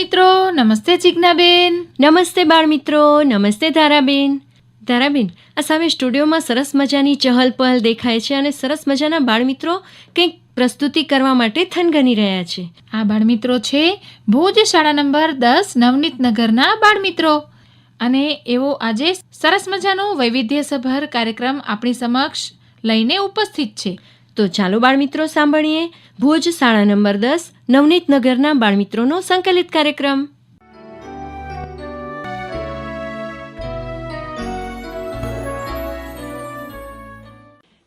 બાળમિત્રો નમસ્તે જિજ્ઞાબેન. નમસ્તે બાળમિત્રો નમસ્તે ધારાબેન. ધારાબેન આ સામે સ્ટુડિયોમાં સરસ મજાની ચહલ પહલ દેખાય છે અને સરસ મજાના બાળમિત્રો કંઈક પ્રસ્તુતિ કરવા માટે થનગની રહ્યા છે. આ બાળમિત્રો છે ભુજ શાળા નંબર દસ નવનીત નગરના બાળમિત્રો. અને એવો આજે સરસ મજાનો વૈવિધ્યસભર કાર્યક્રમ આપણી સમક્ષ લઈને ઉપસ્થિત છે. તો ચાલો બાળમિત્રો સાંભળીએ ભુજ શાળા નંબર દસ નવનીત નગરના બાળમિત્રોનો સંકલિત કાર્યક્રમ.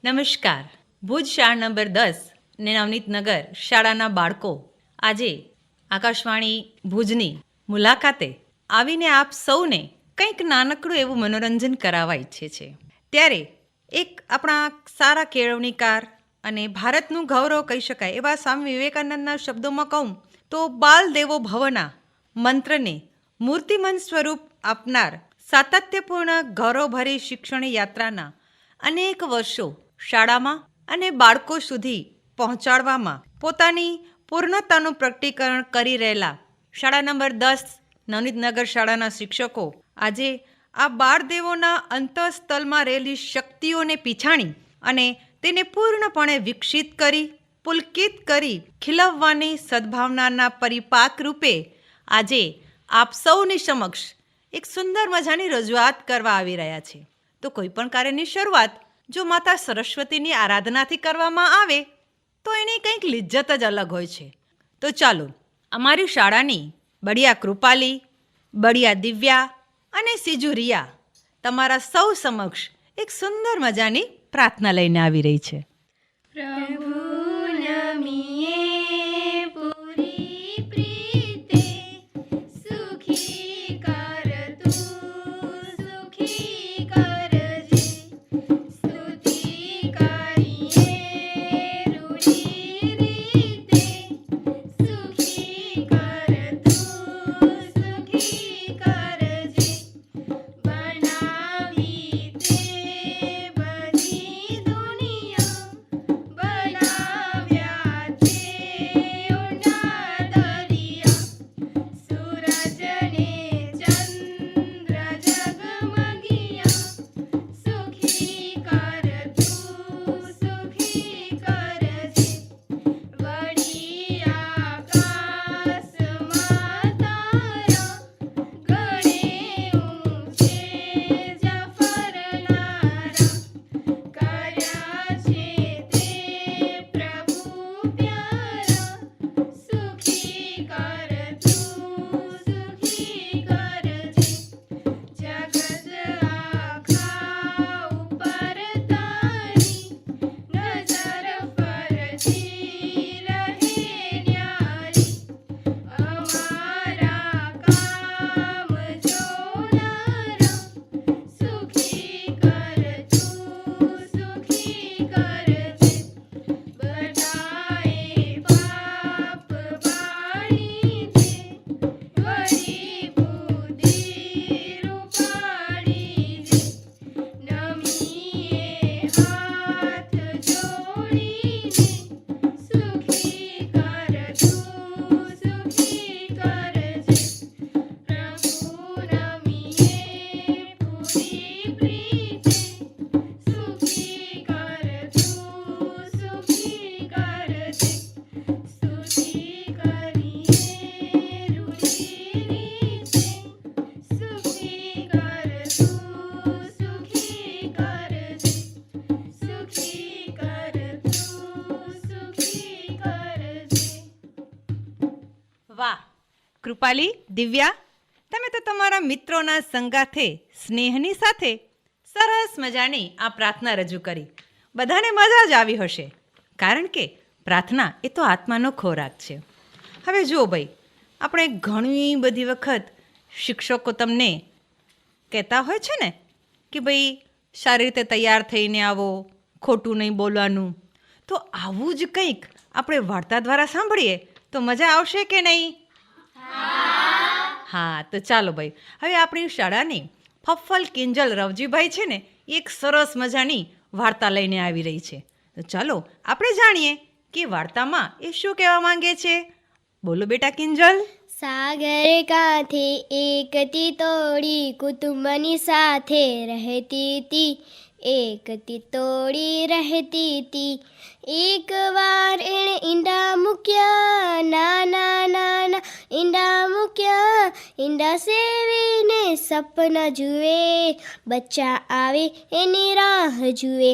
નમસ્કાર. ભુજ શાળા નંબર દસ ને નવનીત નગર શાળાના બાળકો આજે આકાશવાણી ભુજની મુલાકાતે આવીને આપ સૌને કંઈક નાનકડું એવું મનોરંજન કરાવવા ઈચ્છે છે. ત્યારે એક આપણા સારા કેળવણીકાર અને ભારતનું ગૌરવ કહી શકાય. એવા સ્વામી વિવેકાનંદના શબ્દોમાં કહું તો બાલ દેવો ભવના મંત્રને મૂર્તિમંત સ્વરૂપ આપનાર સાતત્યપૂર્ણ ગૌરવભરી શિક્ષણ યાત્રાના અનેક વર્ષો શાળામાં અને બાળકો સુધી પહોંચાડવામાં પોતાની પૂર્ણતાનું પ્રકટીકરણ કરી રહેલા શાળા નંબર દસ નવનીતનગર શાળાના શિક્ષકો આજે આ બાળદેવોના અંતઃસ્થલમાં રહેલી શક્તિઓને પીછાણી અને તેને પૂર્ણપણે વિકસિત કરી, પુલકિત કરી ખીલવવાની સદ્ભાવનાના પરિપાક રૂપે આજે આપ સૌની સમક્ષ એક સુંદર મજાની રજૂઆત કરવા આવી રહ્યા છે. તો કોઈ પણ કાર્યની શરૂઆત જો માતા સરસ્વતીની આરાધનાથી કરવામાં આવે, તો એની કંઈક લિજ્જત જ અલગ હોય છે. તો ચાલો, અમારી શાળાની બળિયા કૃપાલી બળિયા દિવ્યા અને સીજુ રિયા તમારા સૌ સમક્ષ એક સુંદર મજાની પ્રાર્થના લઈને આવી રહી છે. પૂરી કૃપાલી, દિવ્યા, તમે તો તમારા મિત્રોના સંગાથે, સ્નેહની સાથે સરસ મજાની આ પ્રાર્થના રજૂ કરી. બધાને મજા જ આવી હશે, કારણ કે પ્રાર્થના એ તો આત્માનો ખોરાક છે. હવે જુઓ ભાઈ, આપણે ઘણી બધી વખત શિક્ષકો તમને કહેતા હોય છે ને, કે ભાઈ, સારી રીતે તૈયાર થઈને આવો, ખોટું નહીં બોલવાનું. તો આવું જ કંઈક આપણે વાર્તા દ્વારા સાંભળીએ, તો મજા આવશે કે નહીં? હા. તો ચાલો ભાઈ. હવે આપણી શાળાની ફફ્ફલ કિંજલ રવજીભાઈ છે ને, એક સરસ મજાની વાર્તા લઈને આવી રહી છે. તો ચાલો, આપણે જાણીએ કે વાર્તામાં એ શું કહેવા માંગે છે? બોલો બેટા કિંજલ. સાગર કાંઠે એક તીતોડી કુટુંબની સાથે રહેતી હતી એક તીતોડી રહેતી હતી એક વાર એણે ઈંડા મૂક્યા નાના નાના ઈંડા મૂક્યા ઈંડા સેવીને સપના જુએ બચ્ચા આવે એની રાહ જુએ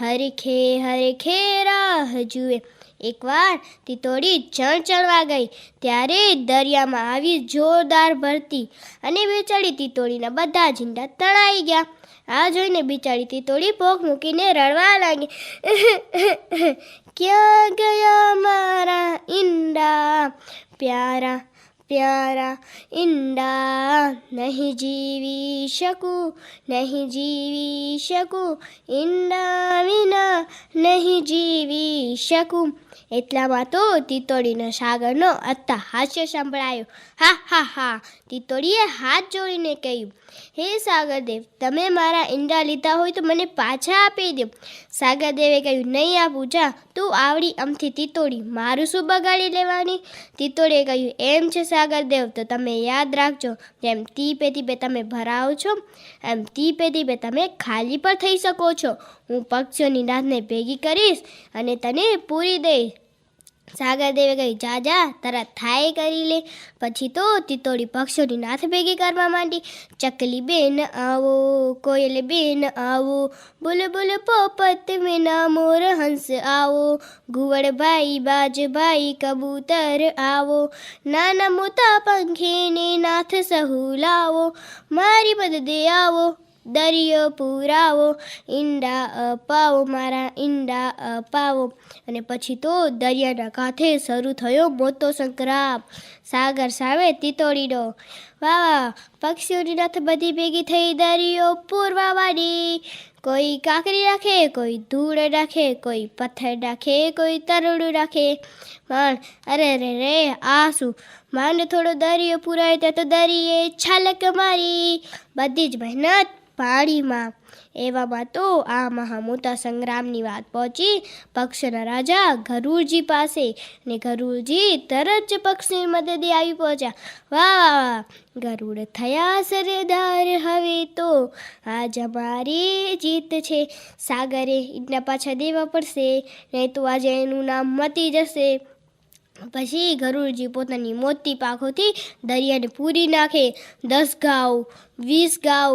હરખે હરખે રાહ જુએ એકવાર તીતોડી ચણ ચડવા ગઈ. ત્યારે દરિયામાં આવી જોરદાર ભરતી અને બેચારી તીતોડીના બધા ઝીંડા તણાઈ ગયા. આ જોઈને બિચારી તીતોડી ભોગ મૂકીને રડવા લાગી. ક્યાં ગયા મારા ઈંડા, પ્યારા? પ્યારા ઈંડા નહીં જીવી શકું નહીં જીવી શકું ઈંડા વિના નહીં જીવી શકું એટલામાં તો તીતોડીનો સાગરનો અત્તા હાસ્ય સંભળાયો. હા હા હા, તીતોડીએ હાથ જોડીને કહ્યું, હે સાગરદેવ, તમે મારા ઈંડા લીધા હોય તો મને પાછા આપી દો. સાગરદેવે કહ્યું, નહીં આપું જા તું આવડી અમથી તીતોડી, મારું શું બગાડી લેવાની? તીતોડીએ કહ્યું, એમ છે સાગરદેવ તો તમે યાદ રાખજો, જેમ તીપે તીપે તમે ભરાવો છો, એમ તીપે તીપે તમે ખાલી પણ થઈ શકો છો. હું પક્ષીઓની રાતને ભેગી કરીશ અને તને પૂરી દઈશ. સાગરદેવે કહ્યું, જા જા તારા થાય કરી લે. પછી તો તિતોડી પક્ષીઓની નાથ ભેગી કરવા માંડી. ચકલી બેન આવો, કોયલ બેન આવો, બોલ બોલ, પોપત વિના મોર હંસ આવો ઘુવડ ભાઈ, બાજ ભાઈ, કબૂતર આવો, નાના મોટા પંખીને નાથ સહુ લાવો, મારી મદદે આવો દરિયો પુરાવો, ઈંડા અપાવો મારા ઈંડા અપાવો અને પછી તો દરિયાના કાંઠે શરૂ થયો મોટો સંગ્રામ. સાગર સામે તીતોડીનો. વાહ, પક્ષીઓની નથ બધી ભેગી થઈ દરિયો પૂરવા માંડી કોઈ કાંકરી રાખે, કોઈ ધૂળ રાખે, કોઈ પથ્થર રાખે, કોઈ તરડું રાખે. પણ અરે રે રે આ શું? માંડ થોડો દરિયો પુરાય ત્યાં તો દરિયે છાલક મારી. બધી જ મહેનત પાણીમાં એવામાં તો આ મહા મોટા સંગ્રામની વાત પહોંચી પક્ષના રાજા ગરુડજી પાસે ને ગરુડજી તરત જ પક્ષની મદદે આવી પહોંચ્યા. વાહ ગરુડ થયા સરદાર, હવે તો આજ અમારી જીત છે. સાગરે એના પાછા દેવા પડશે, નહીં તો આજે એનું નામ મટી જશે. પછી ગરુડજી પોતાની મોતી પાખોથી દરિયાને પૂરી નાખે. દસ ગાઉ, વીસ ગાઉ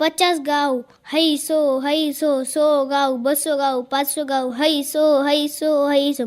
પચાસ ગાઉ હઈ સો હઈ સો સો ગાઉ, બસો ગાઉ, પાંચસો ગાઉ હઈ સો હઈ સો હઈ સો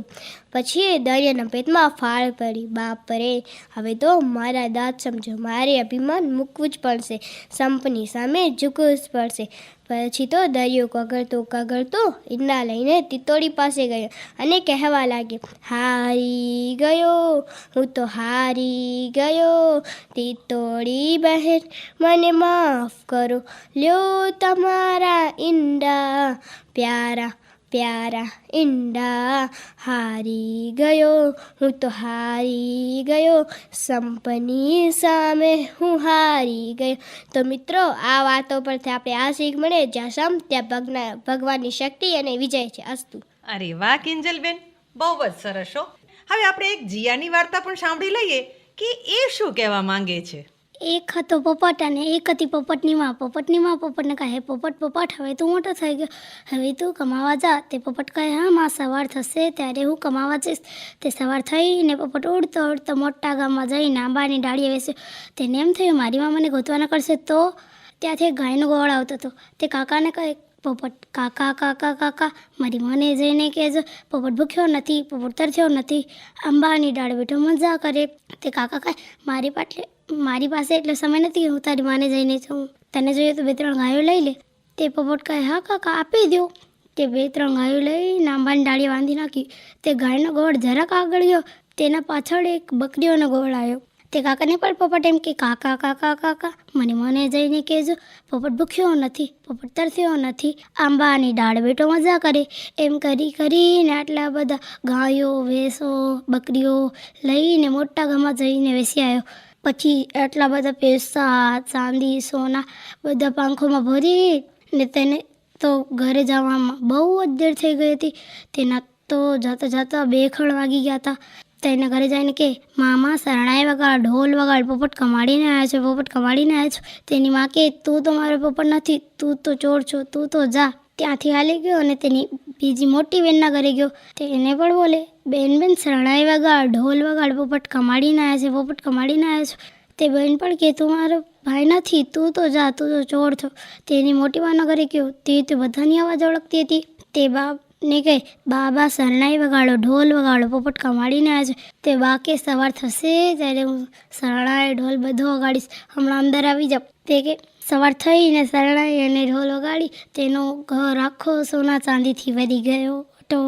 પછી દરિયાના પેટમાં ફાળ પડી. બાપ રે હવે તો મારા દાંત સમજો. મારે અભિમાન મૂકવું જ પડશે. સંપની સામે ઝૂકવું જ પડશે. પછી તો દરિયો કગળતો કગળતો ઈંડા લઈને તિતોડી પાસે ગયો અને કહેવા લાગ્યો, હારી ગયો, હું તો હારી ગયો, તિતોડી બહેન મને માફ કરો, લ્યો તમારા ઈંડા, પ્યારા પ્યારા ઈંડા હારી ગયો હું તો હારી ગયો સંપની સામે હું હારી ગયો તો મિત્રો આ વાતો પરથી આપણે આ શીખ મળે, જ્યાં સમ, ત્યાં ભગના, ભગવાનની શક્તિ અને વિજય છે અસ્તુ. અરે વાહ, કિંજલબેન, બહુ જ સરસ હો. હવે આપણે એક જીયાની વાર્તા પણ સાંભળી લઈએ, કે એ શું કહેવા માંગે છે? એક હતો પોપટ અને એક હતી પોપટની માં. પોપટની માં પોપટને કહે પોપટ પોપટ, હવે તું મોટો થઈ ગયો. હવે તું કમાવા જા. તે પોપટ કહે, હા, માં, સવાર થશે, ત્યારે હું કમાવા જઈશ. તે સવાર થઈને પોપટ ઉડતો ઉડતો મોટા ગામમાં જઈને આંબાની ડાળીએ બેસ્યો. તેને એમ થયું, મારી માં મને ગોતવાના કરશે તો? ત્યાંથી ગાયનો ગોળ આવતો હતો. તે કાકાને કહે, પોપટ, કાકા કાકા કાકા, મારી મને જઈને કહેજો. પોપટ ભૂખ્યો નથી, પોપટ તરસ્યો નથી. આંબાની ડાળ બેઠો મજા કરે. તે કાકા કહે, મારી પાટલે મારી પાસે એટલો સમય નથી કે હું તારી માને જઈને જઉં. તને જોઈએ તો બે ત્રણ ગાયો લઈ લે. તે પોપટ કહે હા કાકા આપી દો તે બે ત્રણ ગાયો લઈ આંબાની ડાળી બાંધી નાખી. તે ગાયનો ગોળ જરાક આગળ ગયો. તેના પાછળ એક બકરીઓનો ગોળ આવ્યો. તે કાકાને પણ પોપટ એમ કે, કાકા કાકા કાકા, મને મને જઈને કહેજો. પોપટ ભૂખ્યો નથી, પોપટ તરસ્યો નથી. આંબાની ડાળ બેઠો મજા કરે. એમ કરી કરીને આટલા બધા ગાયો, ભેંસો, બકરીઓ લઈને મોટા ગામમાં જઈને બેસી આવ્યો. પછી એટલા બધા પૈસા, ચાંદી, સોના બધા પાંખોમાં ભરી ને તેને તો ઘરે જવામાં બહુ જ દેર થઈ ગઈ હતી. તેના તો જતા જતા બે ખણ વાગી ગયા હતા. તેના ઘરે જઈને કે, મામા, શરણાઈ વગાડ, ઢોલ વગાડ, પોપટ કમાડીને આવ્યા છે, પોપટ કમાડીને આવ્યા છો. તેની માં કે તું તો મારો પોપટ નથી, તું તો ચોર છો, તું તો જા. ત્યાંથી હાલી ગયો અને તેની બીજી મોટી બેનના ઘરે ગયો. તે એને પણ બોલે, બેન બેન શરણાઈ વગાડ ઢોલ વગાડ પોપટ કમાડીને આવ્યા છે, પોપટ કમાડીને આવ્યા છો. તે બેન પણ કે, તું મારો ભાઈ નથી, તું તો જા, તું તો ચોર છો. તેની મોટી બાના ઘરે ગયો. તે તો બધાની અવાજ ઓળખતી હતી. તે બાપને કહે બા બા શરણાઈ વગાડો ઢોલ વગાડો પોપટ કમાડીને આવ્યા છે. તે બા કે, સવાર થશે ત્યારે હું શરણાઈ, ઢોલ બધું વગાડીશ હમણાં અંદર આવી જાઉં. તે કે સવાર થઈને શરણાઈ અને ઢોલ વગાડી તેનો ઘર આખો સોના ચાંદીથી વધી ગયો હતો.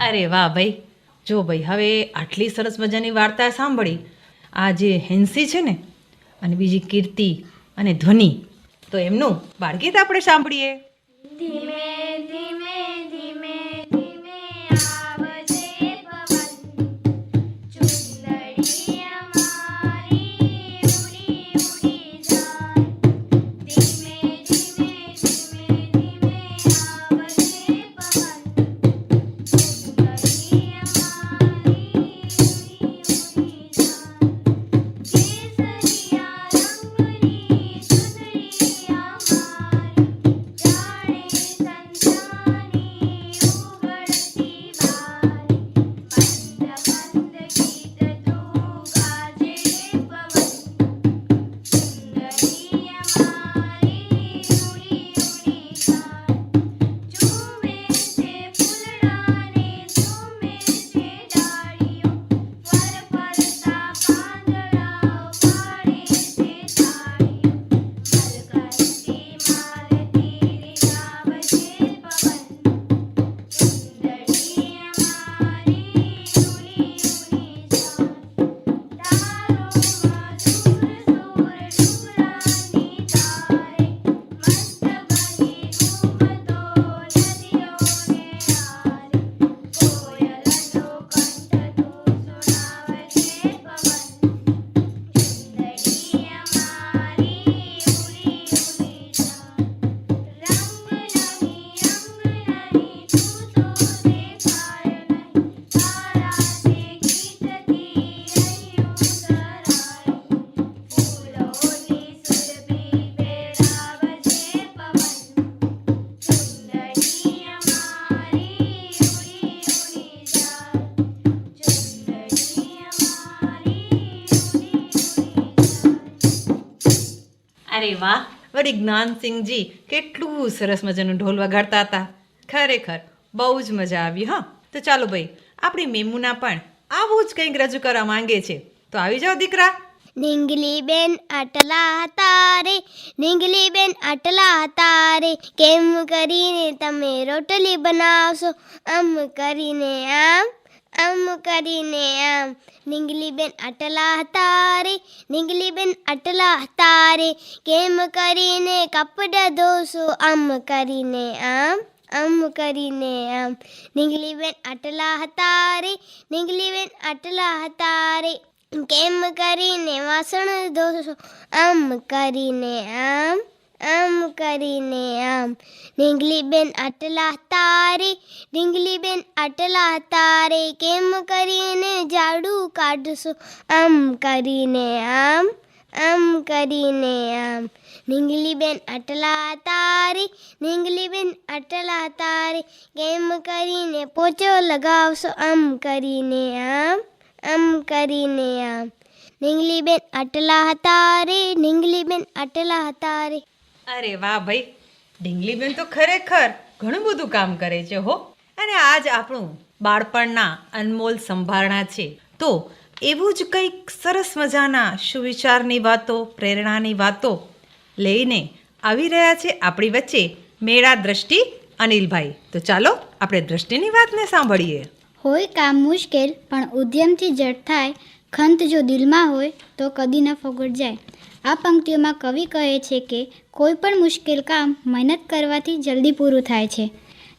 અરે વાહ ભાઈ. જો ભાઈ હવે આટલી સરસ મજાની વાર્તા સાંભળી. આ જે હેન્સી છે ને અને બીજી કીર્તિ અને ધ્વનિ તો એમનું બાળગીત આપણે સાંભળીએ. અરે વાહ વળી જ્ઞાનસિંહજી કેટલું સરસ મજાનું ઢોલ વગાડતા હતા. ખરેખર, બહુ જ મજા આવી, હા. તો ચાલો ભાઈ, આપણી મેમુના પણ આવું જ કંઈક રજૂ કરવા માંગે છે. તો આવી જાઓ દીકરા. નીંગલી બેન આટલા હતા રે નીંગલી બેન આટલા હતા રે કેમ કરીને તમે રોટલી બનાવશો? આમ કરીને, આમ. આમ કરીને આમ. નીંગલીબેન આટલા હતા રે નીંગલી બેન આટલા હતા રે. કેમ કરીને કપડાં ધોશો? આમ કરીને આમ આમ કરીને આમ. નીંગલીબેન આટલા હતા રે નીંગલી આટલા હતા કેમ કરીને વાસણ ધોશો? આમ કરીને આમ. આમ કરીને આમ. ઢીંગલીબેન આટલા તારે ઢીંગલી બેન આટલા તારે, કેમ કરીને ઝાડુ કાઢશો? આમ કરીને આમ આમ કરીને આમ. નીંગલીબેન આટલા તારે નીંગલી બેન આટલા તારે, કેમ કરીને પોચો લગાવશો? આમ કરીને આમ આમ કરીને આમ. નીંગલીબેન આટલા હતા રે નીંગલી આટલા હતા રે અરે વાહ ભાઈ ઢીંગલીબેન તો ખરેખર ઘણું બધું કામ કરે છે હો. અને આજ આપણું બાળપણના અનમોલ સંભારણા છે. તો એવું જ કંઈક સરસ મજાના સુવિચારની વાતો, પ્રેરણાની વાતો લઈને આવી રહ્યા છે આપણી વચ્ચે મેળા દ્રષ્ટિ અનિલભાઈ. તો ચાલો આપણે દ્રષ્ટિની વાતને સાંભળીએ. હોય કામ મુશ્કેલ, પણ ઉદ્યમથી જડ થાય, ખંત જો દિલમાં હોય તો કદી ન ફગડ જાય. આ પંક્તિઓમાં કવિ કહે છે કે કોઈ પણ મુશ્કેલ કામ મહેનત કરવાથી જલ્દી પૂરું થાય છે.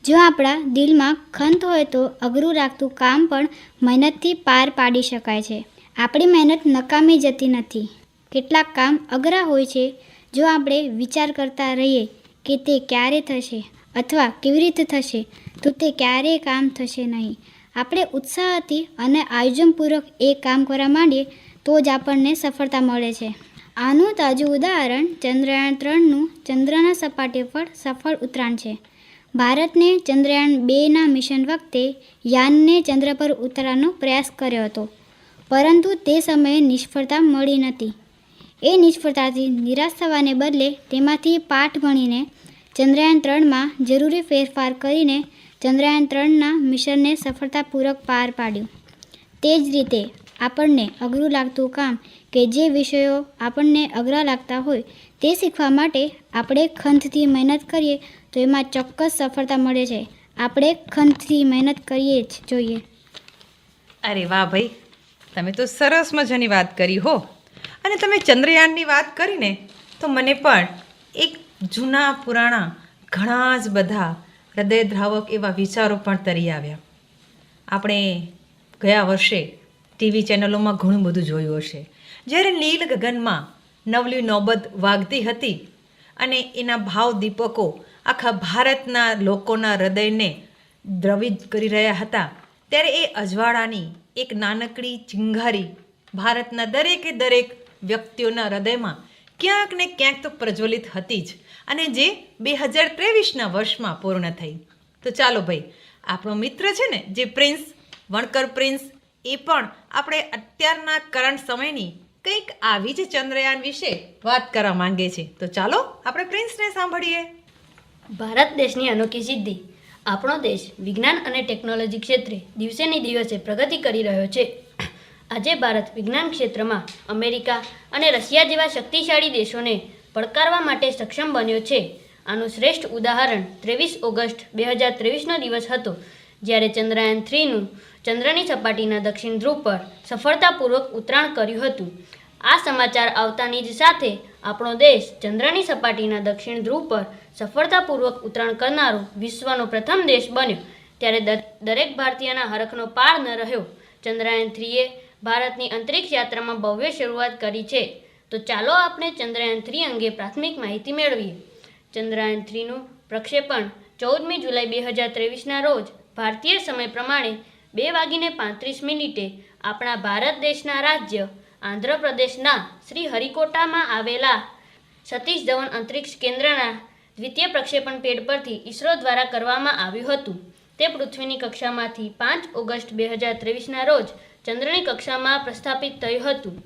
જો આપણા દિલમાં ખંત હોય તો અઘરું રાખતું કામ પણ મહેનતથી પાર પાડી શકાય છે. આપણી મહેનત નકામી જતી નથી. કેટલાક કામ અઘરા હોય છે. જો આપણે વિચાર કરતા રહીએ કે તે ક્યારે થશે અથવા કેવી રીતે થશે, તો તે ક્યારેય કામ થશે નહીં. આપણે ઉત્સાહથી અને આયોજનપૂર્વક એ કામ કરવા માંડીએ તો જ આપણને સફળતા મળે છે. આનું તાજું ઉદાહરણ ચંદ્રયાન ત્રણનું ચંદ્રના સપાટી પર સફળ ઉતરાણ છે. ભારતને ચંદ્રયાન બેના મિશન વખતે યાનને ચંદ્ર પર ઉતરવાનો પ્રયાસ કર્યો હતો. પરંતુ તે સમયે નિષ્ફળતા મળી નથી. એ નિષ્ફળતાથી નિરાશ થવાને બદલે તેમાંથી પાઠ ભણીને ચંદ્રયાન ત્રણમાં જરૂરી ફેરફાર કરીને ચંદ્રયાન ત્રણના મિશનને સફળતાપૂર્વક પાર પાડ્યું. તે જ રીતે આપણને અઘરું લાગતું કામ કે જે વિષયો આપણને અઘરા લાગતા હોય તે શીખવા માટે આપણે ખંતથી મહેનત કરીએ તો એમાં ચોક્કસ સફળતા મળે છે. આપણે ખંતથી મહેનત કરીએ જ જોઈએ. અરે વાહ ભાઈ, તમે તો સરસ મજાની વાત કરી હો. અને તમે ચંદ્રયાનની વાત કરીને તો મને પણ એક જૂના, પુરાણા, ઘણા જ બધા હૃદયદ્રાવક એવા વિચારો પણ તરી આવ્યા. આપણે ગયા વર્ષે ટીવી ચેનલોમાં ઘણું બધું જોયું હશે. જ્યારે નીલ ગગનમાં નવલી નોબત વાગતી હતી અને એના ભાવ દીપકો આખા ભારતના લોકોના હૃદયને દ્રવિત કરી રહ્યા હતા, ત્યારે એ અજવાળાની એક નાનકડી ચિંગારી ભારતના દરેકે દરેક વ્યક્તિઓના હૃદયમાં ક્યાંક ને ક્યાંક તો પ્રજ્વલિત હતી જ અને જે બે હજાર ત્રેવીસના વર્ષમાં પૂર્ણ થઈ. તો ચાલો ભાઈ, આપણો મિત્ર છે ને, જે પ્રિન્સ, વણકર પ્રિન્સ, એ પણ આપણે અત્યારના કરંટ સમયની કંઈક આવી જ ચંદ્રયાન વિશે વાત કરવા માંગે છે. તો ચાલો આપણે પ્રિન્સને સાંભળીએ. ભારત દેશની અનોખી સિદ્ધિ. આપણો દેશ વિજ્ઞાન અને ટેકનોલોજી ક્ષેત્રે દિવસેની દિવસે પ્રગતિ કરી રહ્યો છે. આજે ભારત વિજ્ઞાન ક્ષેત્રમાં અમેરિકા અને રશિયા જેવા શક્તિશાળી દેશોને પડકારવા માટે સક્ષમ બન્યો છે. આનું શ્રેષ્ઠ ઉદાહરણ ત્રેવીસ ઓગસ્ટ બે હજાર ત્રેવીસનો દિવસ હતો, જ્યારે ચંદ્રયાન થ્રીનું ચંદ્રની સપાટીના દક્ષિણ ધ્રુવ પર સફળતાપૂર્વક ઉતરાણ કર્યું હતું. આ સમાચાર આવતાની જ સાથે આપણો દેશ ચંદ્રની સપાટીના દક્ષિણ ધ્રુવ પર સફળતાપૂર્વક ઉતરાણ કરનારો વિશ્વનો પ્રથમ દેશ બન્યો. ત્યારે દર- દરેક ભારતીયના હરખનો પાર ન રહ્યો. ચંદ્રયાન થ્રીએ ભારતની અંતરિક્ષ યાત્રામાં ભવ્ય શરૂઆત કરી છે. તો ચાલો આપણે ચંદ્રયાન થ્રી અંગે પ્રાથમિક માહિતી મેળવીએ. ચંદ્રયાન થ્રીનું પ્રક્ષેપણ ચૌદમી જુલાઈ બે હજાર ત્રેવીસના રોજ ભારતીય સમય પ્રમાણે બે વાગીને પાંત્રીસ મિનિટે આપણા ભારત દેશના રાજ્ય આંધ્રપ્રદેશના શ્રી હરિકોટામાં આવેલા સતીશ ધવન અંતરિક્ષ કેન્દ્રના દ્વિતીય પ્રક્ષેપણ પેડ પરથી ઇસરો દ્વારા કરવામાં આવ્યું હતું. તે પૃથ્વીની કક્ષામાંથી પાંચ ઓગસ્ટ બે હજાર ત્રેવીસના રોજ ચંદ્રની કક્ષામાં પ્રસ્થાપિત થયું હતું.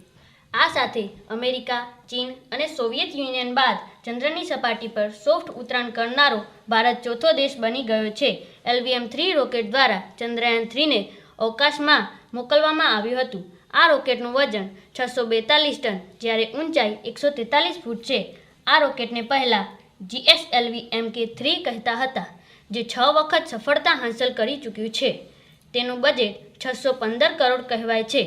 આ સાથે અમેરિકા, ચીન અને સોવિયત યુનિયન બાદ ચંદ્રની સપાટી પર સોફ્ટ ઉતરાણ કરનારો ભારત ચોથો દેશ બની ગયો છે. એલવીએમ થ્રી રોકેટ દ્વારા ચંદ્રયાન થ્રીને અવકાશમાં મોકલવામાં આવ્યું હતું. આ રોકેટનું વજન છસો બેતાલીસ ટન, જ્યારે ઊંચાઈ એકસો તેતાલીસ ફૂટ છે. આ રોકેટને પહેલાં જીએસએલવી એમ કે થ્રી કહેતા હતા, જે છ વખત સફળતા હાંસલ કરી ચૂક્યું છે. તેનું બજેટ છસો પંદર કરોડ કહેવાય છે.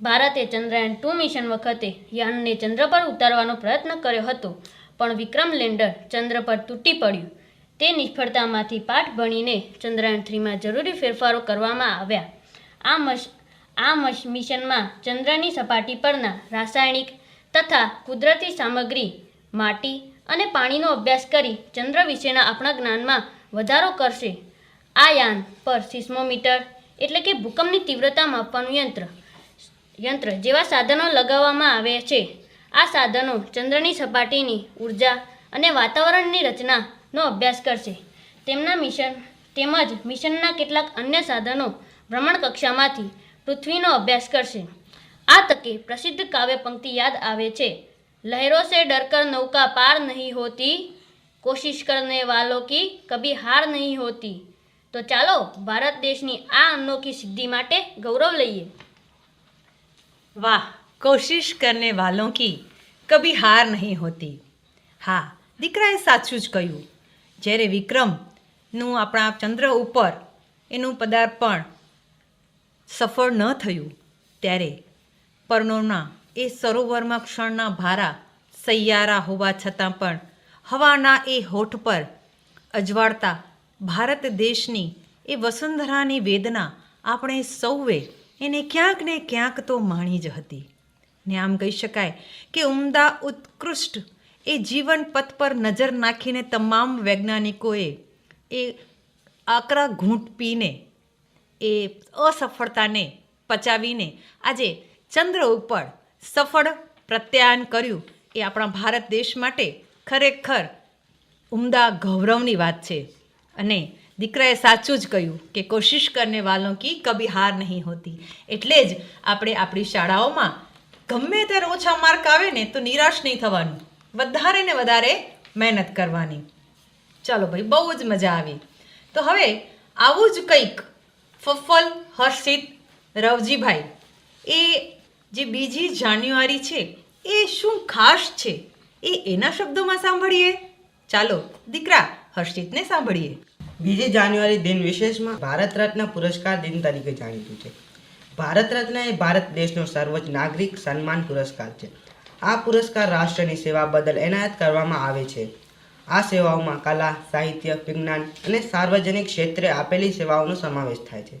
ભારતે ચંદ્રયાન ટુ મિશન વખતે યાનને ચંદ્ર પર ઉતારવાનો પ્રયત્ન કર્યો હતો, પણ વિક્રમ લેન્ડર ચંદ્ર પર તૂટી પડ્યું. તે નિષ્ફળતામાંથી પાઠ ભણીને ચંદ્રયાન થ્રીમાં જરૂરી ફેરફારો કરવામાં આવ્યા. આ મશ આ મશ, મિશનમાં ચંદ્રની સપાટી પરના રાસાયણિક તથા કુદરતી સામગ્રી, માટી અને પાણીનો અભ્યાસ કરી ચંદ્ર વિશેના આપણા જ્ઞાનમાં વધારો કરશે. આ યાન પર સિસ્મોમીટર એટલે કે ભૂકંપની તીવ્રતા માપવાનું યંત્ર યંત્ર જેવા સાધનો લગાવવામાં આવે છે. આ સાધનો ચંદ્રની સપાટીની ઊર્જા અને વાતાવરણની રચનાનો અભ્યાસ કરશે. તેમના મિશન તેમજ મિશનના કેટલાક અન્ય સાધનો ભ્રમણ કક્ષામાંથી પૃથ્વીનો અભ્યાસ કરશે. આ તકે પ્રસિદ્ધ કાવ્ય પંક્તિ યાદ આવે છે. લહેરો સે ડરકર નૌકા પાર નહીં હોતી, કોશિશ કરને વાલો કી કભી હાર નહીં હોતી. તો ચાલો ભારત દેશની આ અનોખી સિદ્ધિ માટે ગૌરવ લઈએ. વાહ કોશિશ કરને વાલોं કી કભી હાર નહીં હોતી હા દીકરાએ સાચું જ કહ્યું। જ્યારે વિક્રમનું આપણા ચંદ્ર ઉપર એનું પદાર્પણ સફળ ન થયું, ત્યારે પરનોના એ સરોવરમાં ક્ષણના ભારા સૈયારા હોવા છતાં પણ હવાના એ હોઠ પર અજવાળતા ભારત દેશની એ વસુંધરાની વેદના આપણે સૌએ એને ક્યાંક ને ક્યાંક તો માણી જ હતી. ને આમ કહી શકાય કે ઉમદા ઉત્કૃષ્ટ એ જીવન પથ પર નજર નાખીને તમામ વૈજ્ઞાનિકોએ એ આકરા ઘૂંટ પીને, એ અસફળતાને પચાવીને આજે ચંદ્ર ઉપર સફળ પ્રત્યાયન કર્યું એ આપણા ભારત દેશ માટે ખરેખર ઉમદા ગૌરવની વાત છે. અને દીકરાએ સાચું જ કહ્યું કે કોશિશ કરને વાલો કી કભી હાર નહીં હોતી. એટલે જ આપણે આપણી શાળાઓમાં ગમે ત્યારે ઓછા માર્ક આવે ને તો નિરાશ નહીં થવાનું. વધારે ને વધારે મહેનત કરવાની. ચાલો ભાઈ, બહુ જ મજા આવી. તો હવે આવું જ કંઈક ફફલ, હર્ષિત, રવજીભાઈ, એ જે બીજી જાન્યુઆરી છે, એ શું ખાસ છે? એ એના શબ્દોમાં સાંભળીએ? ચાલો, દીકરા, હર્ષિતને સાંભળીએ. બીજી જાન્યુઆરી દિન વિશેષમાં ભારત રત્ન પુરસ્કાર દિન તરીકે જાણીતું છે. ભારત રત્ન એ ભારત દેશનો સર્વોચ્ચ નાગરિક સન્માન પુરસ્કાર છે. આ પુરસ્કાર રાષ્ટ્રની સેવા બદલ એનાયત કરવામાં આવે છે. આ સેવાઓમાં કલા, સાહિત્ય, વિજ્ઞાન અને સાર્વજનિક ક્ષેત્રે આપેલી સેવાઓનો સમાવેશ થાય છે.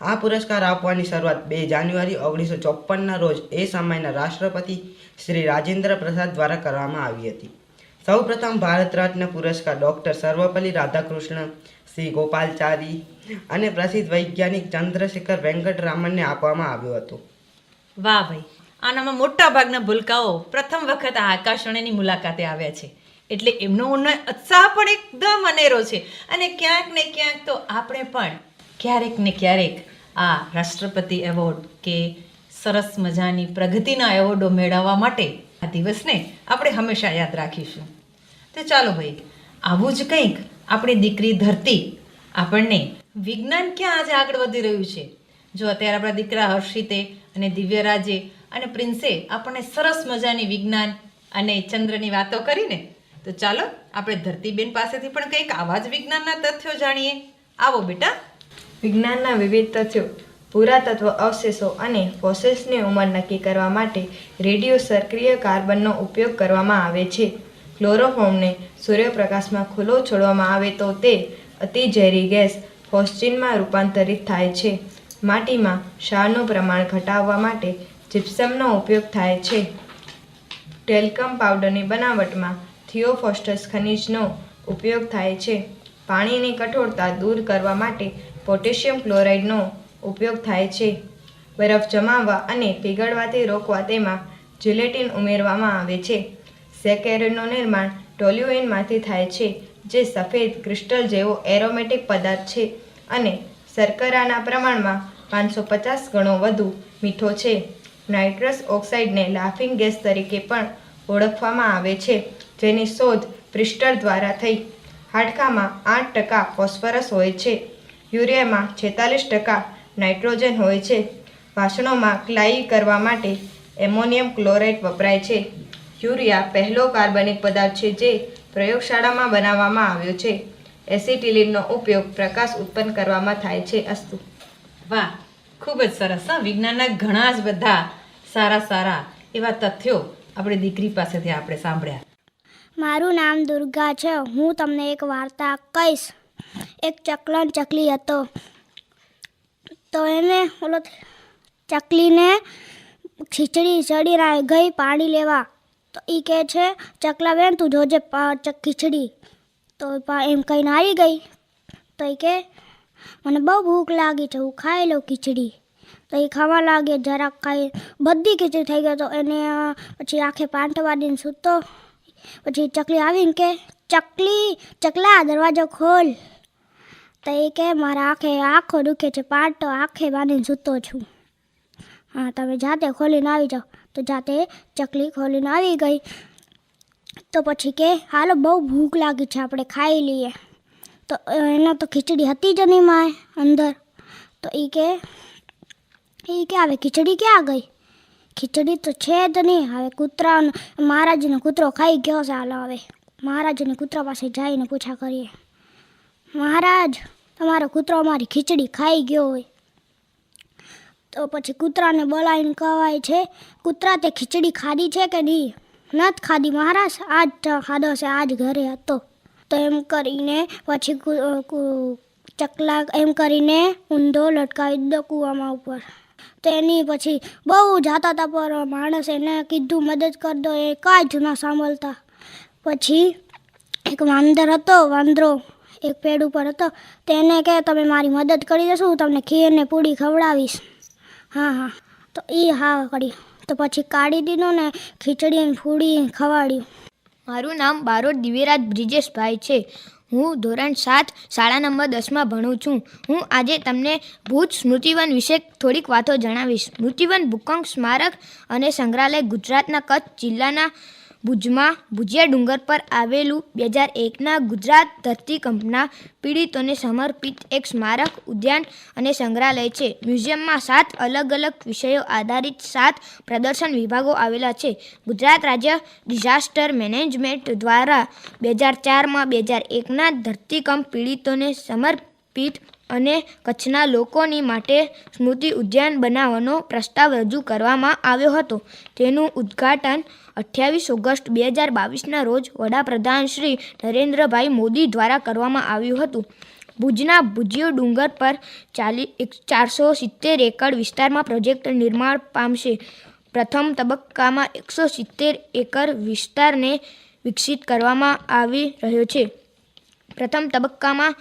આ પુરસ્કાર આપવાની શરૂઆત બે જાન્યુઆરી ઓગણીસો ચોપનના રોજ એ સમયના રાષ્ટ્રપતિ શ્રી રાજેન્દ્ર પ્રસાદ દ્વારા કરવામાં આવી હતી. સૌપ્રથમ ભારત રત્ન પુરસ્કાર ડૉક્ટર સર્વપલ્લી રાધાકૃષ્ણ, શ્રી ગોપાલચારી અને પ્રસિદ્ધ વૈજ્ઞાનિક ચંદ્રશેખર વેંકટરામનને આપવામાં આવ્યો હતો. વાહ ભાઈ, આનામાં મોટા ભાગના ભૂલકાઓ પ્રથમ વખત આ આકાશવાણીની મુલાકાતે આવ્યા છે. એટલે એમનો ઉત્સાહ પણ એકદમ અનેરો છે. અને ક્યાંક ને ક્યાંક તો આપણે પણ ક્યારેક ને ક્યારેક આ રાષ્ટ્રપતિ એવોર્ડ કે સરસ મજાની પ્રગતિના એવોર્ડો મેળવવા માટે આ દિવસને આપણે હંમેશા યાદ રાખીશું. તો ચાલો ભાઈ, આવું જ કંઈક આપણી દીકરી ધરતી આપણને વિજ્ઞાન ક્યાં આજે આગળ વધી રહ્યું છે? જો અત્યારે આપણા દીકરા હર્ષિતે અને દિવ્યરાજે અને પ્રિન્સે આપણને સરસ મજાની વિજ્ઞાન અને ચંદ્રની વાતો કરીને, તો ચાલો આપણે ધરતીબેન પાસેથી પણ કંઈક આવા જ વિજ્ઞાનના તથ્યો જાણીએ. આવો બેટા. વિજ્ઞાનના વિવિધ તથ્યો, પુરાતત્વ અવશેષો અને ફોસિલ્સની ઉંમર નક્કી કરવા માટે રેડિયો સક્રિય કાર્બનનો ઉપયોગ કરવામાં આવે છે. ક્લોરોફોર્મને સૂર્યપ્રકાશમાં ખુલ્લો છોડવામાં આવે તો તે અતિ ઝેરી ગેસ ફોસ્ચિનમાં રૂપાંતરિત થાય છે. માટીમાં ક્ષારનું પ્રમાણ ઘટાડવા માટે જીપ્સમનો ઉપયોગ થાય છે. ટેલ્કમ પાવડરની બનાવટમાં થિયોફોસ્ટસ ખનિજનો ઉપયોગ થાય છે. પાણીની કઠોરતા દૂર કરવા માટે પોટેશિયમ ક્લોરાઇડનો ઉપયોગ થાય છે. બરફ જમાવવા અને પીગળવાથી રોકવા તેમાં જિલેટિન ઉમેરવામાં આવે છે. સેકેરનું નિર્માણ ટોલ્યુએનમાંથી થાય છે, જે સફેદ ક્રિસ્ટલ જેવો એરોમેટિક પદાર્થ છે અને શર્કરાના પ્રમાણમાં પાંચસો પચાસ ગણો વધુ મીઠો છે. નાઇટ્રસ ઓક્સાઇડને લાફિંગ ગેસ તરીકે પણ ઓળખવામાં આવે છે, જેની શોધ પ્રિસ્ટર દ્વારા થઈ. હાડકામાં આઠ ટકા ફોસ્ફરસ હોય છે. યુરિયામાં છેતાલીસ ટકા નાઇટ્રોજન હોય છે. વાસણોમાં ક્લાઈ કરવા માટે એમોનિયમ ક્લોરાઇડ વપરાય છે. યુરિયા પહેલો કાર્બનિક પદાર્થ છે જે પ્રયોગશાળામાં બનાવવામાં આવ્યો છે. એસિટિલિનનો ઉપયોગ પ્રકાશ ઉત્પન્ન કરવામાં થાય છે અસ્તુ. વાહ ખૂબ જ સરસ હા વિજ્ઞાનના ઘણા જ બધા સારા સારા એવા તથ્યો આપણે દીકરી પાસેથી આપણે સાંભળ્યા. મારું નામ દુર્ગા છે હું તમને એક વાર્તા કહીશ. એક ચકલન ચકલી હતો. તો એને ઓલો ચકલીને ખીચડી ચડી ગઈ પાણી લેવા. તો એ કહે છે, ચકલા બેન, તું જોજે ખીચડી. તો એમ કહીને આવી ગઈ. તો એ કે મને બહુ ભૂખ લાગી છે, હું ખાઈ લઉં ખીચડી. તો એ ખાવા લાગે, જરાક ખાઈ, બધી ખીચડી થઈ ગઈ તો એને પછી આંખે પાંઠ દઈને સૂતો. પછી ચકલી આવીને કે ચકલી, ચકલા, દરવાજો ખોલ. તો એ કે મારા આંખે આંખો દુખે છે પાટ આંખે બાંધીને સૂતો છું. હા, તમે જાતે ખોલીને આવી જાઓ. તો જાતે ચકલી ખોલીને આવી ગઈ. તો પછી કે, હાલો, બહુ ભૂખ લાગી છે, આપણે ખાઈ લઈએ. તો એના તો ખીચડી હતી જ નહીં માય અંદર. તો એ કે એ કે, હવે ખીચડી ક્યાં ગઈ? ખીચડી તો છે જ નહીં, હવે કૂતરા મહારાજનો કૂતરો ખાઈ ગયો છે, હાલો હવે. મહારાજને કૂતરા પાસે જઈને પૂછા કરીએ. મહારાજ, તમારો કૂતરો અમારી ખીચડી ખાઈ ગયો હોય. તો પછી કૂતરાને બોલાવીને કહેવાય છે, કૂતરા, તે ખીચડી ખાધી છે કે નહીં? નથી ખાધી મહારાજ, આજ ખાધો છે, આજ ઘરે હતો. તો એમ કરીને પછી કુ- કુ- ચકલા, એમ કરીને ઊંધો લટકાવી દીધો કૂવામાં ઉપર. તો એની પછી બહુ જાતા હતા પર માણસ એને કીધું, મદદ કરી દો, એ કાંઈ જ ન સાંભળતા. પછી એક વાંદર હતો, વાંદરો, એક પેડ ઉપર હતો તેને કહે, તમે મારી મદદ કરી દેશો, હું તમને ખીર ને પૂરી ખવડાવીશ. હા હા. તો એ હા કરી તો પછી કાઢી દીધું ને ખીચડી ફૂડી ખવાડ્યું. મારું નામ બારોટ દિવ્યરાજ બ્રિજેશભાઈ છે. હું ધોરણ સાત, શાળા નંબર દસમાં ભણું છું. હું આજે તમને ભૂજ સ્મૃતિવન વિશે થોડીક વાતો જણાવીશ. સ્મૃતિવન ભૂકંપ સ્મારક અને સંગ્રહાલય ગુજરાતના કચ્છ જિલ્લાના ભુજમાં ભુજિયા ડુંગર પર આવેલું બે હજાર એકના ગુજરાત ધરતીકંપના પીડિતોને સમર્પિત એક સ્મારક ઉદ્યાન અને સંગ્રહાલય છે. મ્યુઝિયમમાં સાત અલગ અલગ વિષયો આધારિત સાત પ્રદર્શન વિભાગો આવેલા છે. ગુજરાત રાજ્ય ડિઝાસ્ટર મેનેજમેન્ટ દ્વારા બે હજાર ચારમાં બે હજાર એકના ધરતીકંપ પીડિતોને સમર્પિત અને કચ્છના લોકોની માટે સ્મૃતિ ઉદ્યાન બનાવવાનો પ્રસ્તાવ રજૂ કરવામાં આવ્યો હતો. તેનું ઉદ્ઘાટન અઠ્યાવીસ ઓગસ્ટ બે હજાર બાવીસના રોજ વડાપ્રધાન શ્રી નરેન્દ્રભાઈ મોદી દ્વારા કરવામાં આવ્યું હતું. ભુજના ભુજિયો ડુંગર પર ચાલી એક ચારસો સિત્તેર એકર વિસ્તારમાં પ્રોજેક્ટ નિર્માણ પામશે. પ્રથમ તબક્કામાં એકસો સિત્તેર એકર વિસ્તારને વિકસિત કરવામાં આવી રહ્યો છે. પ્રથમ તબક્કામાં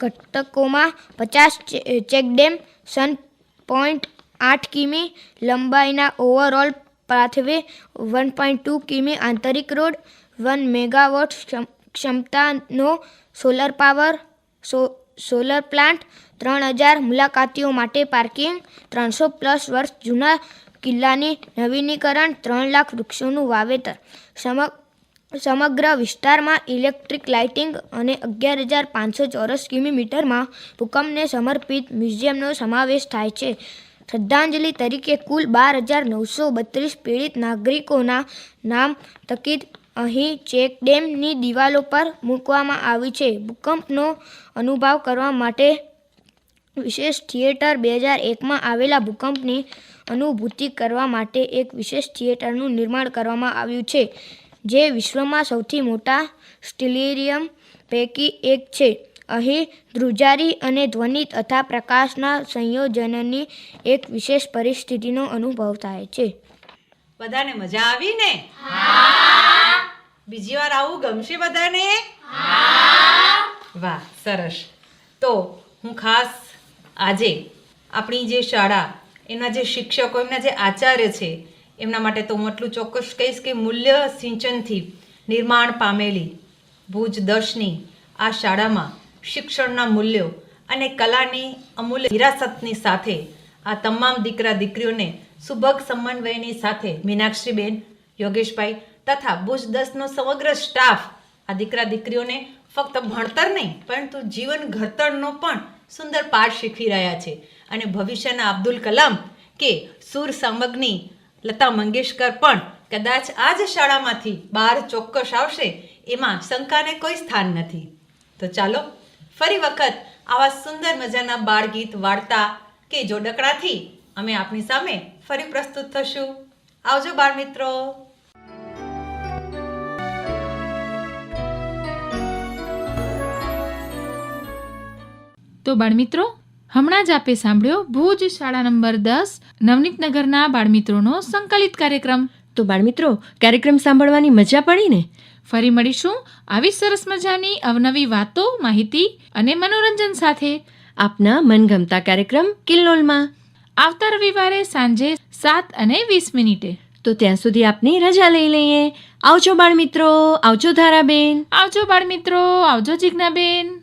ઘટકોમાં પચાસ ચેકડેમ, સન પોઈન્ટ આઠ કિમી લંબાઈના overall pathway one point two કિમી આંતરિક રોડ, વન મેગાવોટ ક્ષમ- ક્ષમતાનો સોલર પાવર સોલર પ્લાન્ટ, ત્રણ હજાર મુલાકાતીઓ માટે પાર્કિંગ, ત્રણસો પ્લસ વર્ષ જૂના કિલ્લાની નવીનીકરણ, ત્રણ લાખ વૃક્ષોનું વાવેતર. સમગ્ર વિસ્તારમાં ઇલેક્ટ્રિક લાઇટિંગ અને અગિયાર હજાર પાંચસો ચોરસ કિમીમીટરમાં ભૂકંપને સમર્પિત મ્યુઝિયમનો સમાવેશ થાય છે. શ્રદ્ધાંજલિ તરીકે કુલ બાર હજાર નવસો બત્રીસ પીડિત નાગરિકોના નામ તકીદ અહીં ચેક ડેમની દિવાલો પર મૂકવામાં આવી છે. ભૂકંપનો અનુભવ કરવા માટે વિશેષ થિયેટર બે હજાર એકમાં આવેલા ભૂકંપની અનુભૂતિ કરવા માટે એક વિશેષ થિયેટરનું નિર્માણ કરવામાં આવ્યું છે, જે વિશ્વમાં સૌથી મોટા સ્ટિલેરિયમ પૈકી એક છે. અહીં ધ્રુજારી અને ધ્વનિ તથા પ્રકાશના સંયોજનની એક વિશેષ પરિસ્થિતિનો અનુભવ થાય છે. બધાને મજા આવી ને? બીજી વાર આવું ગમશે બધાને? વાહ સરસ. તો હું ખાસ આજે આપણી જે શાળા એના જે શિક્ષકો એમના જે આચાર્ય છે એમના માટે તો હું એટલું ચોક્કસ કહીશ કે મૂલ્ય સિંચનથી નિર્માણ પામેલી ભુજ દશની આ શાળામાં શિક્ષણના મૂલ્યો અને કલાની અમૂલ્ય વિરાસતની સાથે આ તમામ દીકરા દીકરીઓને સુભગ સમન્વયની સાથે મીનાક્ષીબેન, યોગેશભાઈ તથા બુજ દસનો સમગ્ર સ્ટાફ આ દીકરા દીકરીઓને ફક્ત ભણતર નહીં, પરંતુ જીવન ઘડતરનો પણ સુંદર પાઠ શીખવી રહ્યા છે. અને ભવિષ્યના અબ્દુલ કલામ કે સુર સમગ્ની લતા મંગેશકર પણ કદાચ આ જ શાળામાંથી બહાર ચોક્કસ આવશે, એમાં શંકાને કોઈ સ્થાન નથી. તો ચાલો ફરી વખત આવા સુંદર મજાના બાળગીત વાર્તા કે જોડકડાથી અમે આપની સામે ફરી પ્રસ્તુત થશું. આવજો બાળ મિત્રો. તો બાળમિત્રો હમણાં જ આપે સાંભળ્યો ભુજ શાળા નંબર દસ નવનીત નગરના બાળમિત્રોનો સંકલિત કાર્યક્રમ. તો બાળમિત્રો કાર્યક્રમ સાંભળવાની મજા પડી ને? ફરી મળીશું આવી સરસ મજાની અવનવી વાતો માહિતી અને મનોરંજન સાથે. આપના મનગમતા કાર્યક્રમ કિલ્લોલમાં. આવતા રવિવારે સાંજે સાત અને વીસ મિનિટે. તો ત્યાં સુધી આપની રજા લઈ લઈએ. આવજો બાળમિત્રો આવજો ધારાબેન. આવજો બાળમિત્રો આવજો જિજ્ઞાબેન.